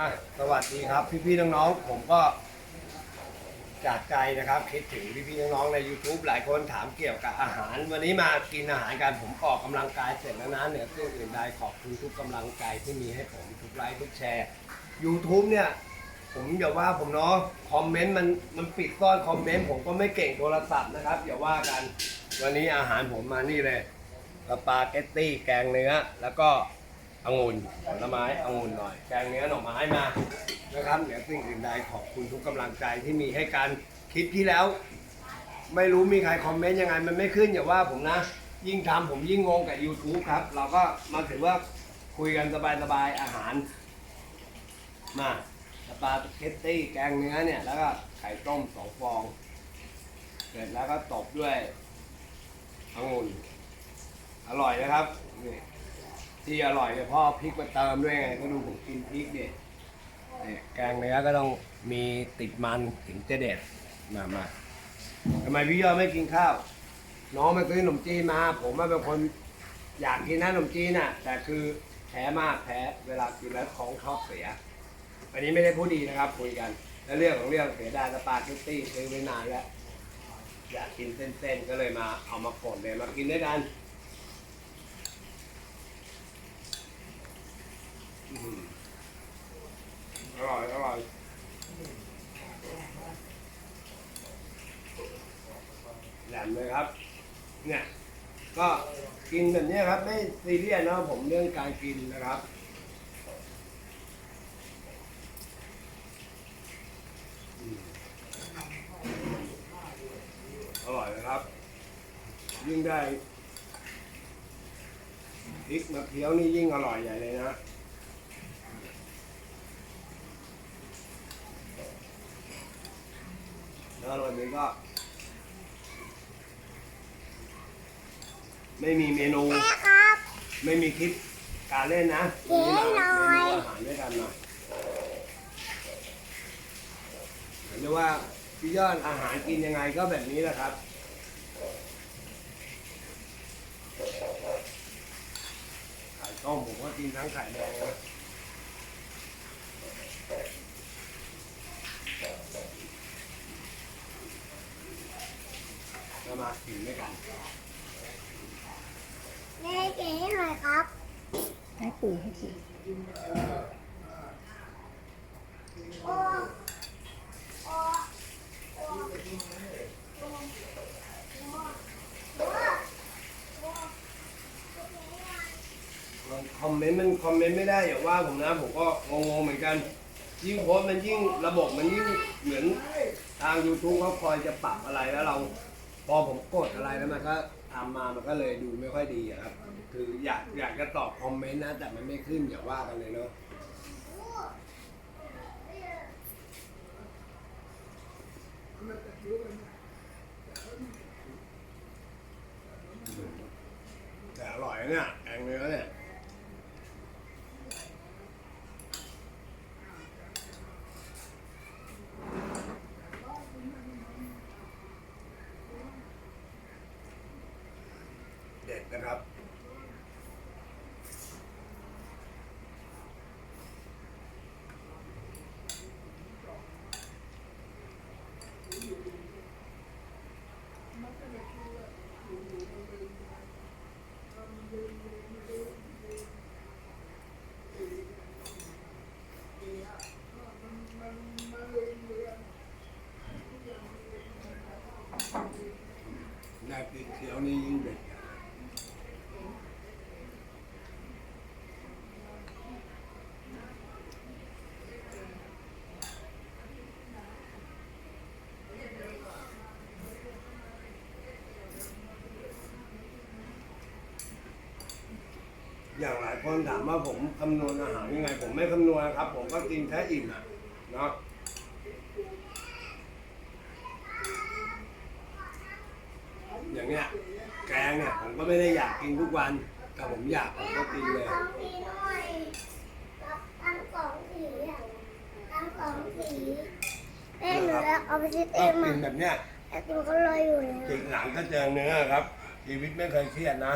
อะสวัสดีครับพี่ๆน้องๆผมก็จากใจนะครับคิดถึงพี่ๆน้องๆใน YouTube หลายคนถามเกี่ยวกับอาหาร วันนี้มากินอาหารกันผมออกกำลังกายเสร็จแล้วนะเหนือสิ่งอื่นใดขอบคุณทุกกำลังใจที่มีให้ผมทุกไลค์ทุกแชร์ YouTube เนี่ย ผมอย่าว่าผมเนาะคอมเมนต์มันมันปิดซ่อนคอมเมนต์ผมก็ไม่เก่งโทรศัพท์นะครับอย่าว่ากันวันนี้อาหารผมมานี่เลยสปาเกตตี้แกงเนื้อแล้วก็ องุ่นผลไม้องุ่นหน่อยแกงเนื้อหน่อไม้มานะครับเหนือสิ่งอื่นใดขอบคุณทุกกำลังใจที่มีให้กันคลิปที่แล้ว ไม่รู้มีใครคอมเมนต์ยังไงมันไม่ขึ้นอย่าว่าผมนะ ยิ่งทำผมยิ่งงงกับ YouTube ครับ เราก็มาถือว่าคุยกันสบายๆอาหาร มาสปาเกตตี้แกงเนื้อเนี่ย แล้วก็ไข่ต้มสองฟอง เสร็จแล้วก็ตบด้วยองุ่นอร่อยนะครับนี่ ที่อร่อยเนี่ยพ่อพริกมาเติมด้วยไงก็ดูผมกินพริกเนี่ยนี่แกงเนื้อก็ต้องมีติดมันถึงจะเด็ดมามาทำไมพี่ยอดไม่กินข้าว น้องมาซื้อขนมจีนมา ผมว่าเป็นคนอยากกินนะขนมจีนน่ะ แต่คือแพ้มากแพ้เวลากินแล้วท้องชอบเสีย อันนี้ไม่ได้พูดดีนะครับคุยกัน แล้วเรื่องของเรื่องเสียดายสปาเกตตี้ซื้อไว้นานแล้วอยากกินเส้นๆก็เลยมาเอามากดเลยมากินด้วยกัน อร่อย อร่อยแหลมเลยครับ เนี่ย ก็กินแบบนี้ครับ ไม่ซีเรียสนะผมเรื่องการกินนะครับอร่อยนะครับ ยิ่งได้พริกมะเขือนี่ยิ่งอร่อยใหญ่เลยนะ แล้วอร่อยนี้ก็ ไม่มีเมนูแม่ครับไม่มีคลิปการเล่นนะเย้หน่อยเมนูอาหารด้วยกันหน่อยเรียกว่าพี่ยอดอาหารกินยังไงก็แบบนี้แหละครับ ไข่ต้มผมก็กินทั้งไข่แดงนะเรา มากินด้วยกันแม่เก๋ให้หน่อยครับ ให้ปู่ให้ปู่โอ้โอ้โอ้มันคอมเมนต์มันคอมเมนต์ไม่ได้อย่าว่าผมนะผมก็งงๆเหมือนกัน ยิ่งโพสต์มันยิ่งระบบมันยิ่งเหมือนทาง YouTube เขาคอยจะปรับอะไรแล้วเรา พอผมกดอะไรแล้วมันก็ทำมามันก็เลยดูไม่ค่อยดีอะครับ คืออยากอยากจะตอบคอมเมนต์นะ แต่มันไม่ขึ้นอย่าว่ากันเลยเนาะแต่อร่อยเนี่ย เด็ดนะครับ นาปีเขียวนี่ยิ่งเด็ดอย่างหลายคนถามว่าผมคำนวณอาหารยังไง ผมไม่คำนวณครับ ผมก็กินแค่อิ่มอะเนาะ อย่างเงี้ยแก งเนี่ยผมก็ไม่ได้อยากกินทุกวันแต่ผมอยากผมก็กินเลยสองสีหน่อยกับตั้งสองสีอะตั้งสองสีแม่หนูจะเอาไปซื้อเอก็งมากินแบบเนี้ยแต่หนูก็รออยู่นะจิกหลังก็เจอเนื้อครับ ชีวิตไม่เคยเครียดนะ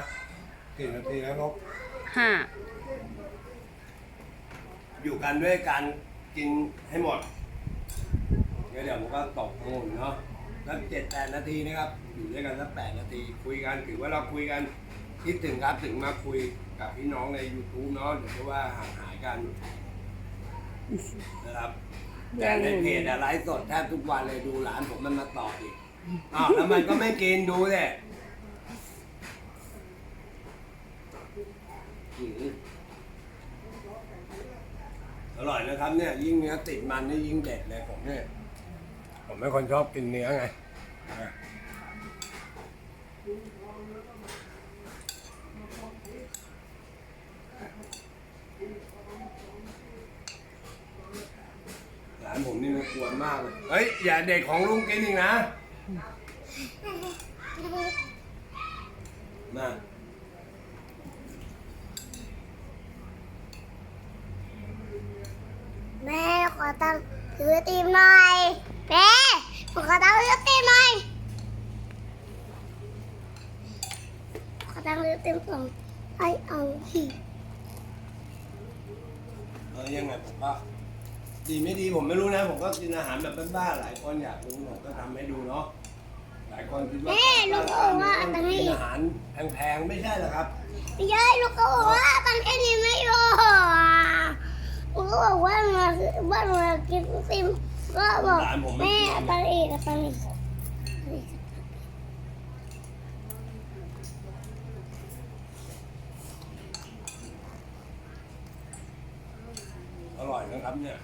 กี่นาทีแล้วครับห้าอยู่กันด้วยการกินให้หมดเดี๋ยวเดี๋ยวผมก็ตกมูลเนาะ แล้วเจ็ดแปดนาทีนะครับ อยู่ด้วยกันสักแปดนาที คุยกันถือว่าเราคุยกันคิดถึงครับถึงมาคุยกับพี่น้องใน YouTube เนาะเดี๋ยวจะว่าห่างหายกันนะครับแต่ในเพจอะไลฟ์สดแทบทุกวันเลยดูหลานผมมันมาต่ออีกอ้าวแล้วมันก็ไม่กินดูเลยอืมอร่อยนะครับเนี่ย ยิ่งเนื้อติดมันนี่ยิ่งเด็ดเลยผมเนี่ย ผมเป็นคนชอบกินเนื้อไงอะหลานผมนี่มันกวนมากเลยเฮ้ย อย่าเด็กของลุงกินอีกนะมาแม่ขอตังค์ซื้อไอติมหน่อย แม่ผมขอตังค์ซื้อไอติมหน่อยขอตังค์ซื้อไอติมสองไอเอาทีเออยังไงผมก็ดีไม่ดีผมไม่รู้นะ ผมก็กินอาหารแบบบ้านๆหลายคนอยากรู้ผมก็ทำให้ดูเนาะหลายคนคิดว่าแม่ลูกบอกว่าตังค์กินี้นอาหารแพงๆไม่ใช่หรอกครับไม่ใช่ลูกก็บอกว่าตังค์แค่นี้ไม่พอลูกก็บอกว่ามาว่ามากินไอติม ก็บอกแม่เอาตังค์อีกเอาตังค์อีกอร่อยนะครับเนี่ย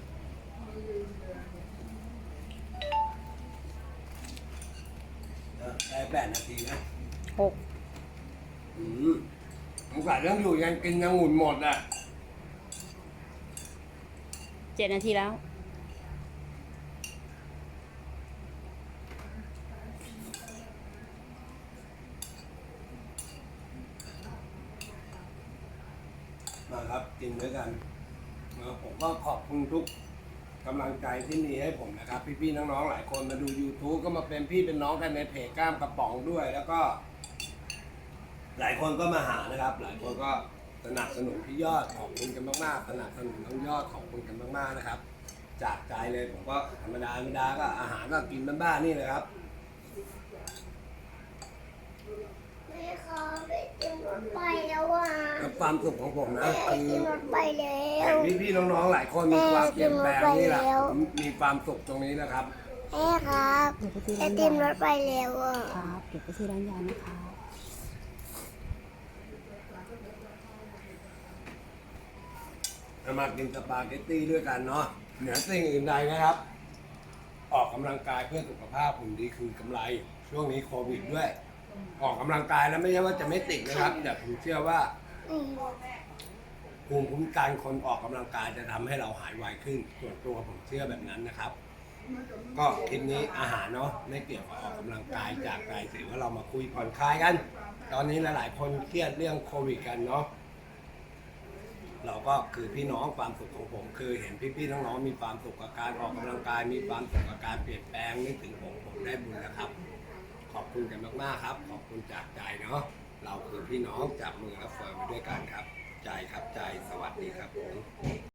นะได้แปดนาทีนะหกอืมสงสัยต้องอยู่ยังกินยังหุ่นหมดอะ เจ็ดนาทีแล้ว มาครับ กินด้วยกันผมก็ขอบคุณทุกกำลังใจที่มีให้ผมนะครับ พี่ๆน้องๆหลายคนมาดู YouTube ก็มาเป็นพี่เป็นน้องกันในเพจกล้ามกระป๋องด้วย แล้วก็ หลายคนก็มาหานะครับ หลายคนก็สนับสนุนพี่ยอดขอบคุณกันมากๆสนับสนุนน้องยอดขอบคุณกันมากๆนะครับ จากใจเลยผมก็ธรรมดาธรรมดาก็อาหารก็กินบ้านๆนี่เลยครับแม่ขอไปกินรถไฟแล้วอะ แล้ว ความสุขของผมนะแม่ไปคือกินรถไฟแล้เห็วนพี่ๆน้องๆหลายคนมีความเปลี่ยนแปลงนี่แหละแม่ผมมีความสุขตรงนี้นะครับ แม่ครับเดี๋ยวไปซื้อไอร้านติยามรถไฟแล้วอะครับเดี๋ยวไปซื้อร้านยานะคะเรามากินสปาเกตตี้ด้วยกันเนาะเหนือสิ่งอื่นใดนะครับ ออกกำลังกายเพื่อสุขภาพหุ่นดีคือกำไร ช่วงนี้โควิดด้วย ออกกำลังกายแล้วไม่ใช่ว่าจะไม่ติดนะครับ แต่ผมเชื่อว่าอืม ภูมิคุ้มกันคนออกกำลังกายจะทำให้เราหายไวขึ้น ส่วนตัวผมเชื่อแบบนั้นนะครับ ก็คลิปนี้อาหารเนาะไม่เกี่ยวกับออกกำลังกายจากใจถือว่าเรามาคุยผ่อนคลายกัน ตอนนี้หลายๆคนเครียดเรื่องโควิดกันเนาะเราก็คือพี่น้องความสุขของผม คือเห็นพี่ๆน้องๆมีความสุขกับการออกกำลังกาย มีความสุขกับการเปลี่ยนแปลงนึกถึงผมผมได้บุญแล้วครับ ขอบคุณกันมากๆครับ ขอบคุณจากใจเนาะ เราคือพี่น้องจับมือและเฟิร์มไปด้วยกันครับ ใจครับใจสวัสดีครับผม